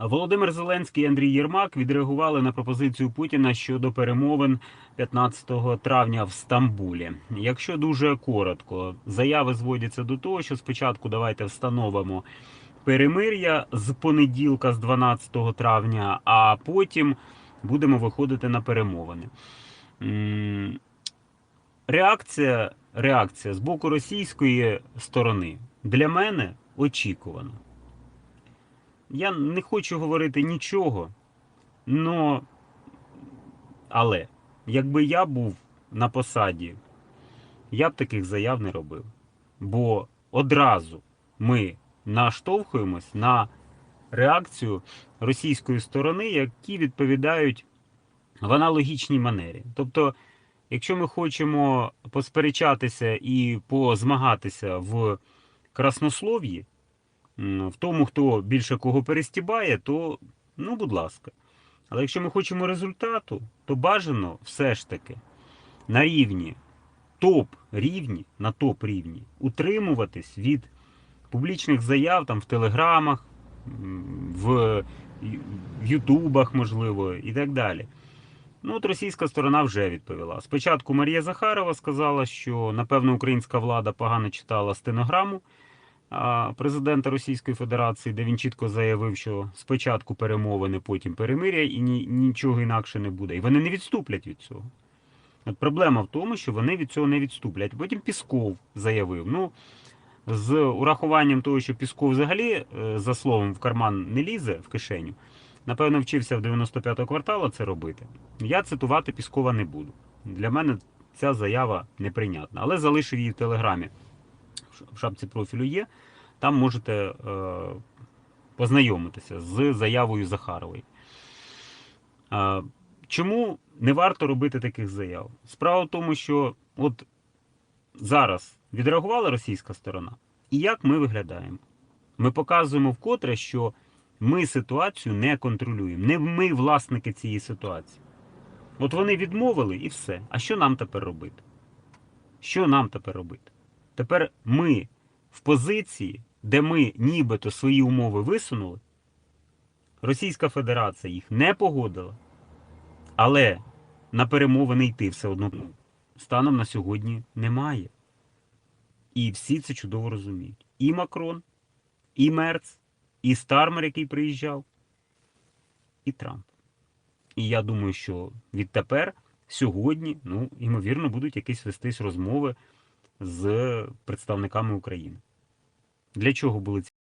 Володимир Зеленський і Андрій Єрмак відреагували на пропозицію Путіна щодо перемовин 15 травня в Стамбулі. Якщо дуже коротко, заяви зводяться до того, що спочатку давайте встановимо перемир'я з понеділка, з 12 травня, а потім будемо виходити на перемовини. Реакція, реакція з боку російської сторони для мене очікувана. Я не хочу говорити нічого, но... але якби я був на посаді, я б таких заяв не робив. Бо одразу ми наштовхуємось на реакцію російської сторони, які відповідають в аналогічній манері. Тобто, якщо ми хочемо посперечатися і позмагатися в краснослов'ї, в тому, хто більше кого перестібає, то ну, будь ласка. Але якщо ми хочемо результату, то бажано все ж таки на рівні топ рівні, на топ рівні утримуватись від публічних заяв там в телеграмах, в Ютубах, можливо, і так далі. Ну, от російська сторона вже відповіла. Спочатку Марія Захарова сказала, що напевно українська влада погано читала стенограму президента Російської Федерації, де він чітко заявив, що спочатку перемовини, потім перемиря, і ні, нічого інакше не буде. І вони не відступлять від цього. От проблема в тому, що вони від цього не відступлять. Потім Пісков заявив. Ну, з урахуванням того, що Пісков взагалі е, за словом в карман не лізе в кишеню, напевно, вчився в 95-го квартала це робити. Я цитувати Піскова не буду. Для мене ця заява неприйнятна. Але залишив її в телеграмі. В шапці профілю є. Там можете е, познайомитися з заявою Захарової. Е, чому не варто робити таких заяв? Справа в тому, що от зараз відреагувала російська сторона, і як ми виглядаємо? Ми показуємо вкотре, що ми ситуацію не контролюємо. Не ми власники цієї ситуації. От вони відмовили і все. А що нам тепер робити? Що нам тепер робити? Тепер ми в позиції, де ми нібито свої умови висунули, Російська Федерація їх не погодила, але на перемовини йти все одно станом на сьогодні немає. І всі це чудово розуміють. І Макрон, і Мерц, і Стармер, який приїжджав, і Трамп. І я думаю, що відтепер, сьогодні, ну, ймовірно, будуть якісь вестись розмови з представниками України. Для чого були ці